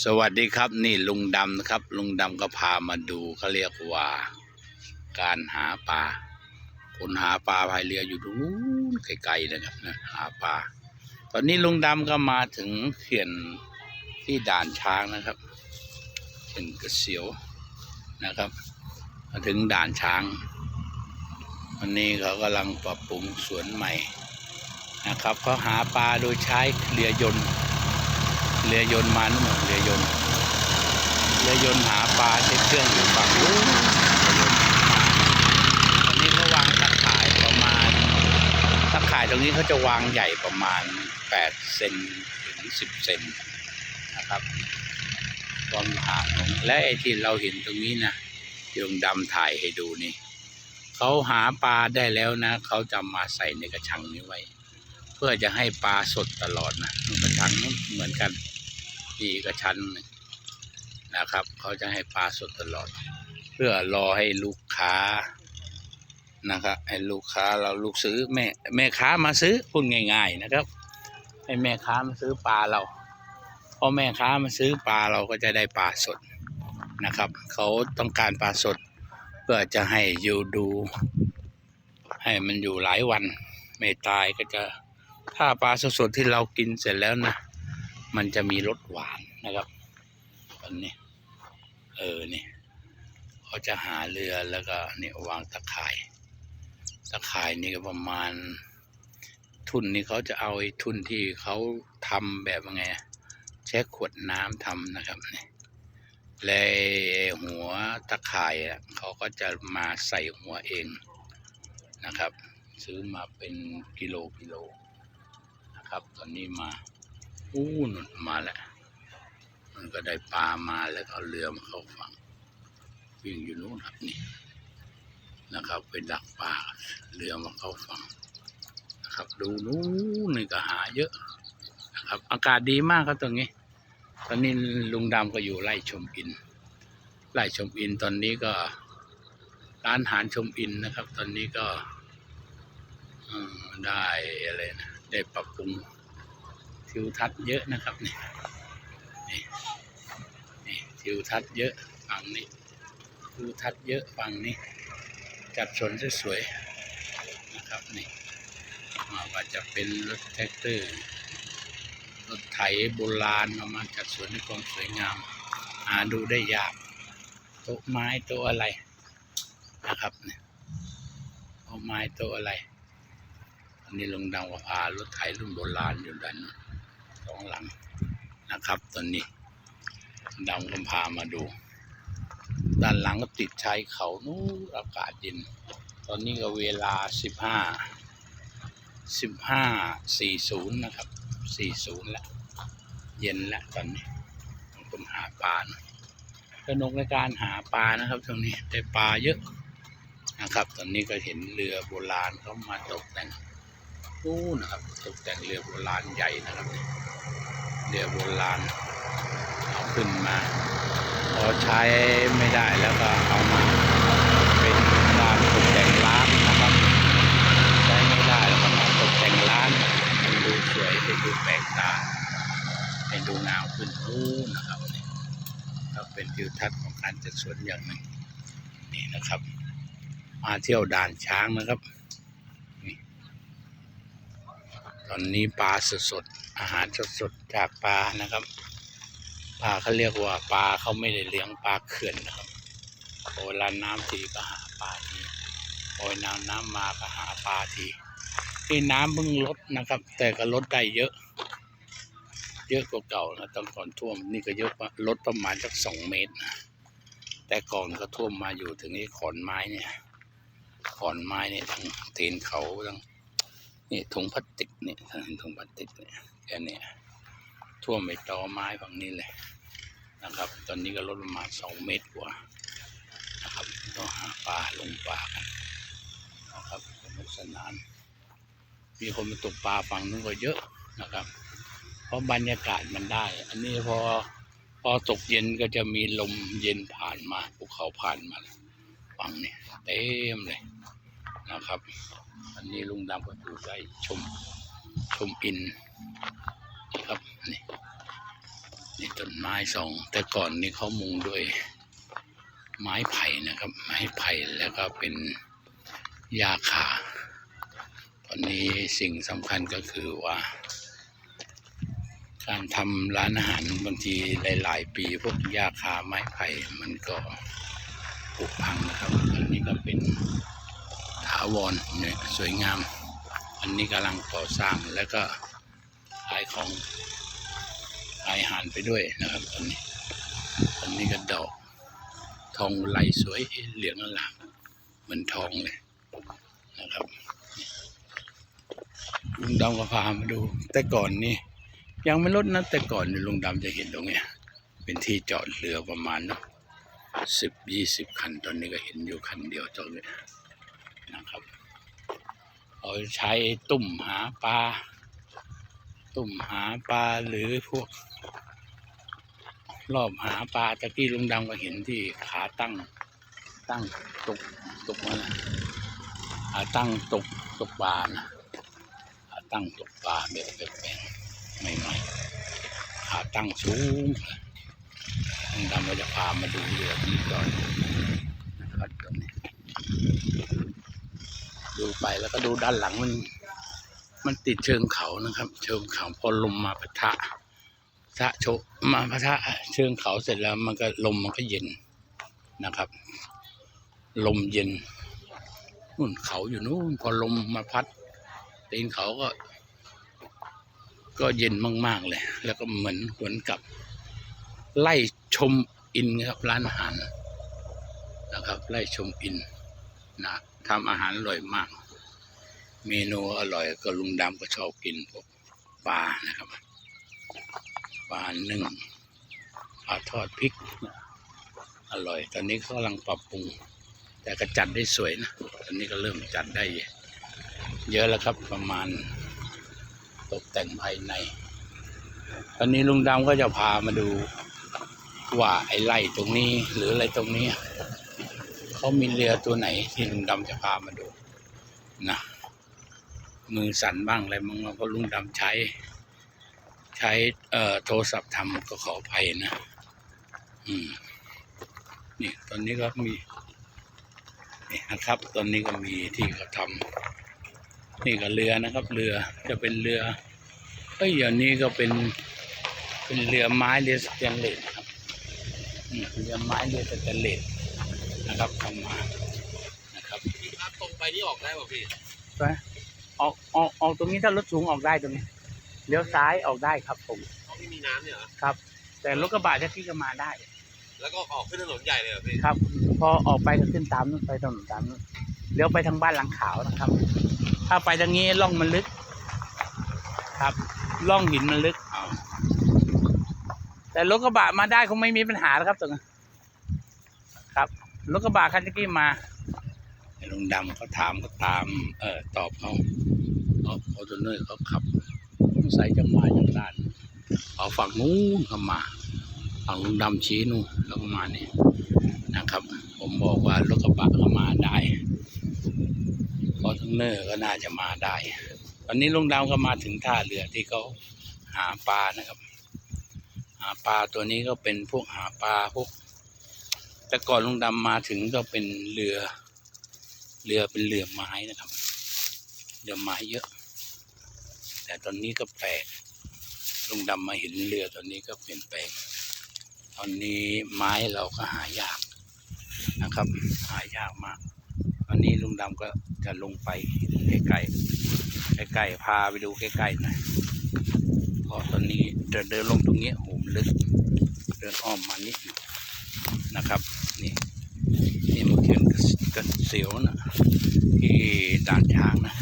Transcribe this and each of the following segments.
สวัสดีครับนี่ลุงดำนะครับ ลุงดำก็พามาดูเขาเรียกว่า การหาปลาคนหาปลาพายเรืออยู่ตรงนู้นไกลๆนะครับนะหาปลาตอนนี้ลุงดำก็มาถึงเขื่อนที่ด่านช้างนะครับเขื่อนกระเสียวนะครับมาถึงด่านช้างวันนี้เขากำลังปรับปรุงสวนใหม่นะครับเขาหาปลาโดยใช้เรือยนต์ เรือยนต์มานู่นเรือยนต์เรือยนต์หาปลาใช้เครื่องอยู่ฝั่งนู้นเรือยนต์มาอันนี้เขาวางตะข่ายประมาณตะข่ายตรงนี้เขาจะวางใหญ่ประมาณ8เซนถึง10เซนนะครับความห่างของและไอ้ที่เราเห็นตรงนี้นะยงดำถ่ายให้ดูนี่เขาหาปลาได้แล้วนะเขาจะมาใส่ในกระชังนี้ไว้ เพื่อจะให้ปลาสดตลอดนะกระชังนั้นเหมือนกันีกระชันหนึ่งนะครับ เขาจะให้ปลาสดตลอด เพื่อรอให้ลูกค้านะครับให้ลูกค้าเราลูกซื้อแม่แม่ค้ามาซื้อพูดง่าย ๆนะครับ ให้แม่ค้ามาซื้อปลาเราพอแม่ค้ามาซื้อปลาเราก็จะได้ปลาสดนะครับ เขาต้องการปลาสด เพื่อจะให้อยู่ดู ให้มันอยู่หลายวัน ไม่ตายก็จะถ้าปลาสดๆที่เรากินเสร็จแล้วนะ มันจะมีรสหวานนะครับตอนนี้เออนี่เขาจะหาเรือแล้วก็เนี่ยวางตะข่ายตะข่ายนี่ก็ประมาณ ทุนนี่เขาจะเอาไอ้ทุนที่เขาทำแบบว่าไงอะใช้ขวดน้ำทำนะครับนี่แลหัวตะข่ายอะเขาก็จะมาใส่หัวเองนะครับ ซื้อมาเป็นกิโลกิโลนะครับ ตอนนี้มา อู้นมาแล้วมันก็ได้ปลามาแล้วเอาเรือมาเข้าฝั่งวิ่งอยู่นู้นครับนี่นะครับไปดักปลาเรือมาเข้าฝั่งนะครับ ดูนู้นนี่ก็หาเยอะนะครับ อากาศดีมากครับตรงนี้ ตอนนี้ลุงดำก็อยู่ไร่ชมอินไร่ชมอินตอนนี้ก็ร้านอาหารชมอินนะครับ ตอนนี้ก็ได้อะไรนะได้ปรับปรุง ทิวทัศน์เยอะนะครับนี่นี่นทิวทัศน์เยอะฝั่งนี้ทิวทัศน์เยอะฝั่งนี้ จัดสวนสวยๆนะครับนี่มาว่าจะเป็นรถแท็กเตอร์รถไถโบราณเอามาจัดสวนในความสวยงาม หาดูได้ยากโต๊ะไม้โต๊ะอะไรนะครับเนี่ยโต๊ะไม้โต๊ะอะไรอันนี้ลงดังว่าพารถไถรุ่นโบราณอยู่ด้านนู้น สองหลังนะครับ ตอนนี้ดำก็พามาดู ด้านหลังก็ติดชายเขานู้อากาศเย็น ตอนนี้ก็เวลาสิบห้าสิบห้าสี่ศูนย์นะครับสี่ศูนย์แล้วเย็นแล้วตอนนี้ผมหาปลานะสนุกในการหาปลานะครับตรงนี้ได้ปลาเยอะนะครับ ตอนนี้ก็เห็นเรือโบราณเขามาตกแต่ง นู่นนะครับตกแต่งเรือโบราณใหญ่นะครับ เรือโบราณเอาขึ้นมาพอใช้ไม่ได้แล้วก็เอามาเป็นการตกแต่งร้านนะครับใช้ไม่ได้แล้วก็มาตกแต่งร้านให้ดูสวยให้ดูแปลกตาให้ดูงามขึ้นนู่นนะครับนี่ก็เป็นทิวทัศน์ของการจัดสวนอย่างหนึ่งนี่นะครับ มาเที่ยวด่านช้างนะครับ ต อนนี้ปลาสดๆ อาหารสดๆ จากปลานะครับ ปลาเขาเรียกว่าปลาเขาไม่ได้เลี้ยงปลาเขื่อนนะครับพอลานน้ำทีก็หาปลาทีพอน้ำน้ำมาก็หาปลาทีที่น้ำเพิ่งลดนะครับ แต่ก็ลดได้เยอะ เยอะกว่าเก่านะตอนก่อนท่วมนี่ก็เยอะว่าลดประมาณสักสองเมตรนะแต่ก่อนก็ท่วมมาอยู่ถึงไอ้ขอนไม้เนี่ยขอนไม้เนี่ยทั้งเทนเขาทั้ง นี่ถุงพลาสติกเนี่ยท่านถุงพลาสติกเนี่ยแค่นี้ท่วมไปตอไม้ฝั่งนี้เลยนะครับ ตอนนี้ก็ลดประมาณสองเมตรกว่านะครับต้อหาปลาลงปลากันนะครับสนุกสนาน มีคนมาตกปลาฝั่งนู้นก็เยอะนะครับ เพราะบรรยากาศมันได้ อันนี้พอพอตกเย็นก็จะมีลมเย็นผ่านมาภูเขาผ่านมาฝั่งนี้เต็มเลย นะครับ อันนี้ลุงดำก็อยู่ได้ชมชมอินนะครับนี่นี่ต้นไม้สอง แต่ก่อนนี่เขามุงด้วย ไม้ไผ่นะครับ ไม้ไผ่แล้วก็เป็นหญ้าคาตอนนี้สิ่งสำคัญก็คือว่า การทำร้านอาหารบางทีหลาย ๆ ปีพวกหญ้าคาไม้ไผ่มันก็ผุพังนะครับ อันนี้ก็เป็นาวรเนี่ยสวยงาม อันนี้กำลังก่อสร้างแล้วก็ขายของขายอาหารไปด้วยนะครับตอนนี้อันนี้ก็ดอก ทองไหลสวยเหลืองอลามเหมือนทองเลยนะครับลุงดำก็พามาดู แต่ก่อนนี่ยังไม่ลดนะแต่ก่อนลุงดำจะเห็นตรงเนี้ยเป็นที่จอดเรือประมาณนะสิบยี่สิบคันตอนนี้ก็เห็นอยู่คันเดียวจอดเลย นะครับเราใช้ตุ่มหาปลา ตุ่มหาปลาหรือพวก รอบหาปลาตะกี้ลุงดำก็เห็นที่ขาตั้ง ตั้งตกตกมานะขาตั้งตกตกปลานะขาตั้งตกปลาแบบแปลกๆใหม่ๆขาตั้งสูงลุงดำก็จะพามาดูเรือนี้ก่อนนะครับตรงนี้ ดูไปแล้วก็ดูด้านหลังมัน มันติดเชิงเขานะครับ เชิงเขาพอลมมาปะทะพระโชมาพะทะเชิงเขาเสร็จแล้ว มันก็ลมมันก็เย็นนะครับ ลมเย็นนู่นเขาอยู่นู่นพอลมมาพัดตีนเขาก็ ก็เย็นมาก ๆ เลย แล้วก็เหมือนเหมือนกับ ไล่ชมอินครับร้านอาหารนะครับ ไล่ชมอินนะ ทำอาหารอร่อยมาก เมนูอร่อยก็ลุงดำก็ชอบกินพวกปลานะครับปลานึ่งปลาทอดพริก อร่อย ตอนนี้เขากำลังปรับปรุง แต่ก็จัดได้สวยนะ ตอนนี้ก็เริ่มจัดได้ เยอะแล้วครับประมาณตกแต่งภายใน ตอนนี้ลุงดำก็จะพามาดูว่าไอ้ไร่ตรงนี้หรืออะไรตรงนี้ เขามีเรือตัวไหนที่ลุงดำจะพามาดูนะมือสั่นบ้างอะไรบ้างเพราะลุงดำใช้ ใช้เอ่อโทรศัพท์ทำก็ขออภัยนะอืมนี่ตอนนี้ก็มีนี่นะครับ ตอนนี้ก็มีที่เขาทำนี่ก็เรือนะครับ เรือจะเป็นเรือเอ้ยอย่างนี้ก็เป็นเป็นเรือไม้เรือสแตนเลสครับเรือไม้เรือสแตนเลส นะครับเข้ามานะครับครับตรงไปนี่ออกได้ป่ะพี่ไปออกออกออกตรงนี้ถ้ารถสูงออกได้ตรงนี้เลี้ยวซ้ายออกได้ครับผมเขาไม่มีน้ำเนี่ยเหรอครับ แต่รถกระบะแท็กซี่ก็มาได้ แล้วก็ออกขึ้นถนนใหญ่เลยเหรอพี่ครับ พอออกไปก็ขึ้นตามนู้นไปถนนตามนู้นเลี้ยวไปทางบ้านหลังขาวนะครับ ถ้าไปทางนี้ล่องมันลึก ครับล่องหินมันลึกเอาแต่รถกระบะมาได้คงไม่มีปัญหาแล้วครับตรงนั้นครับ รถกระบะคันตะกี้มาไอ้ลุงดำเขาถามก็ตาม เออตอบเขาเอาออโตเนอร์เขาขับสงสัยจะมาจากด้านเอาฝั่งนู้นเขามาฝั่งลุงดำชี้นู่นแล้วก็มาเนี่ยนะครับ ผมบอกว่ารถกระบะก็มาได้ฟอร์จูเนอร์ก็น่าจะมาได้ตอนนี้ลุงดำก็มาถึงท่าเรือที่เขาหาปลานะครับ หาปลาตัวนี้ก็เป็นพวกหาปลาพวก แต่ก่อนลุงดำมาถึงก็เป็นเรือ เรือเป็นเรือไม้นะครับ เรือไม้เยอะ แต่ตอนนี้ก็แปลกลุงดำมาเห็นเรือตอนนี้ก็เปลี่ยนแปลง ตอนนี้ไม้เราก็หายากนะครับ หายากมาก ตอนนี้ลุงดำก็จะลงไปใกล้ๆใกล้ๆพาไปดูใกล้ๆหน่อยเพราะตอนนี้จะเดินลงตรงนี้โหมลึกเดินอ้อมมานิดหนึ่งนะครับ ขียนกระเสียวนะที่ด่านช้างนะ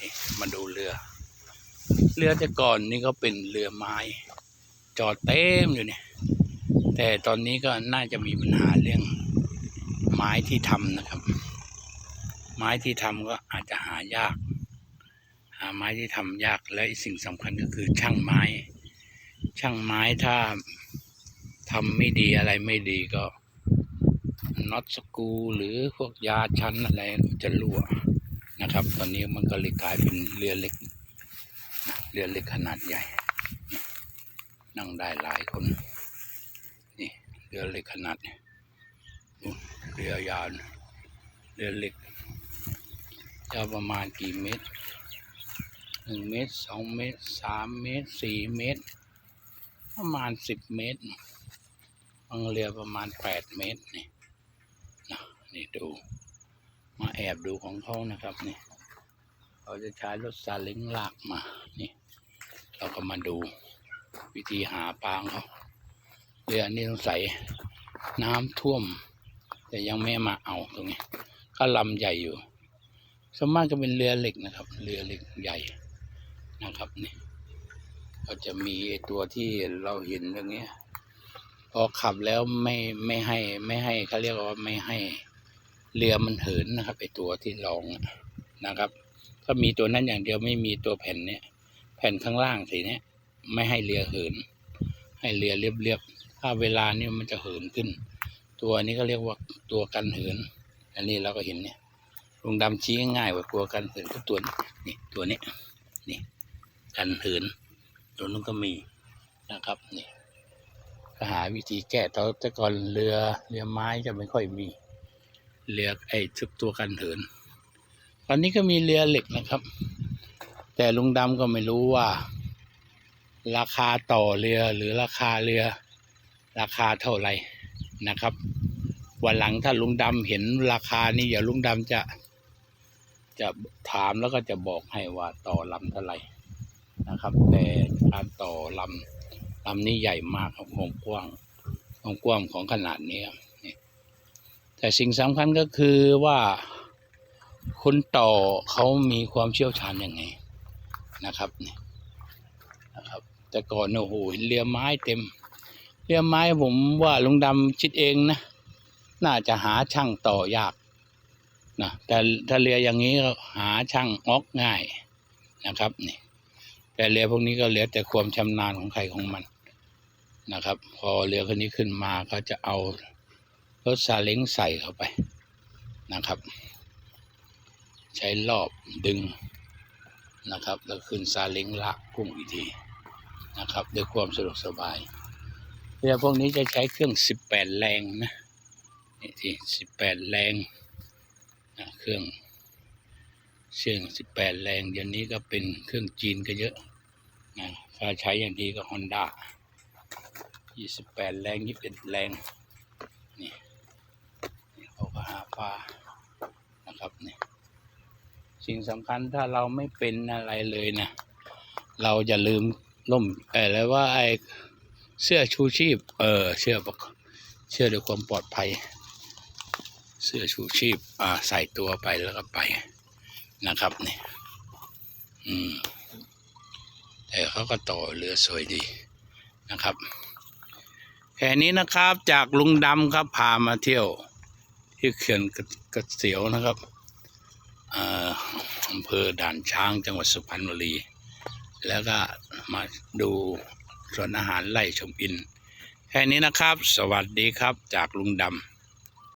นี่มาดูเรือ เรือแต่ก่อนนี่ก็เป็นเรือไม้ จอดเต็มอยู่เนี่ยแต่ตอนนี้ก็น่าจะมีปัญหาเรื่องไม้ที่ทำนะครับ ไม้ที่ทำก็อาจจะหายาก หาไม้ที่ทำยากและสิ่งสำคัญก็คือช่างไม้ ช่างไม้ถ้าทำไม่ดีอะไรไม่ดีก็ น็อตสกูหรือพวกยาชั้นอะไรจะรั่วนะครับ ตอนนี้มันก็เลยกลายเป็นเรือเล็กเรือเล็กขนาดใหญ่ นั่งได้หลายคนนี่เรือเหล็กขนาดเรือยาวเรือเหล็กยาวประมาณกี่เมตรหนึ่งเมตรสองเมตรสามเมตรสี่เมตร ประมาณสิบเมตรบางเรือประมาณแปดเมตรนี่ นี่ดู มาแอบดูของเขานะครับนี่เขาจะใช้รถซาเล้งลากมานี่ เราก็มาดูวิธีหาปลาของเขาเรือนี่ต้องใส่น้ำท่วม แต่ยังไม่มาเอาตรงนี้ก็ลำใหญ่อยู่สวนมากจะเป็นเรือเหล็กนะครับ เรือเหล็กใหญ่นะครับนี่ก็จะมีตัวที่เราเห็นตรงนี้พอขับแล้วไม่ไม่ให้ไม่ให้เขาเรียกว่าไม่ให้ เรือมันเหินนะครับไอตัวที่รองนะครับ ก็มีตัวนั้นอย่างเดียวไม่มีตัวแผ่นเนี้ยแผ่นข้างล่างสีเนี้ยไม่ให้เรือเหิน ให้เรือเรียบๆถ้าเวลานี่มันจะเหินขึ้น ตัวนี้ก็เรียกว่าตัวกันเหิน อันนี้เราก็เห็นเนี่ยลุงดำชี้ง่ายๆว่าตัวกันเหินก็ตัวนี้นี่ตัวนี้นี่กันเหิน ตัวนู้นก็มีนะครับนี่ก็หาวิธีแก้ตอนแต่ก่อนเรือเรือไม้จะไม่ค่อยมี เรือไอ้ทุกตัวกันเหิน ตอนนี้ก็มีเรือเหล็กนะครับ แต่ลุงดำก็ไม่รู้ว่า ราคาต่อเรือหรือราคาเรือ ราคาเท่าไหร่นะครับ วันหลังถ้าลุงดำเห็นราคานี้เดี๋ยวลุงดำจะจะถามแล้วก็จะบอกให้ว่าต่อลำเท่าไหร่นะครับ แต่การต่อลำลำนี้ใหญ่มากครับความกว้างความกว้างของขนาดนี้ครับ แต่สิ่งสำคัญก็คือว่าคนต่อเขามีความเชี่ยวชาญยังไงนะครับนี่นะครับ แต่ก่อนโอ้โหเรือไม้เต็มเรือไม้ผมว่าลุงดำคิดเองนะน่าจะหาช่างต่อยากนะแต่ถ้าเรืออย่างนี้ก็หาช่างออกง่ายนะครับนี่แต่เรือพวกนี้ก็เหลือแต่ความชำนาญของใครของมันนะครับ พอเรือคนนี้ขึ้นมาก็จะเอา รถซาเล้งใส่เข้าไปนะครับ ใช้รอบดึงนะครับ แล้วขึ้นซาเล้งลากกุ้งอีกทีนะครับด้วยความสะดวกสบายเรือพวกนี้จะใช้เครื่อง 18 แรงนะนี่ที่18 แรงนะเครื่องเชื่อง18 แรงเดี๋ยวนี้ก็เป็นเครื่องจีนก็เยอะนะถ้าใช้อย่างดีก็ฮอนด้า28 แรง21แรงนี่ หาปลานะครับเนี่ยสิ่งสำคัญถ้าเราไม่เป็นอะไรเลยนะเราจะลืมล่มออแล้วว่าไอเสื้อชูชีพ เออเสื้อเสื้อด้วยความปลอดภัย เสื้อชูชีพ อ่า ใส่ตัวไปแล้วก็ไปนะครับเนี่ยอืมแต่เขาก็ต่อเรือสวยดีนะครับ แค่นี้นะครับจากลุงดำครับพามาเที่ยว ที่เขื่อนกระกระเสียวนะครับอ่าอำเภอด่านช้างจังหวัดสุพรรณบุรี แล้วก็มาดูสวนอาหารไร่ชมอิน แค่นี้นะครับ สวัสดีครับจากลุงดำ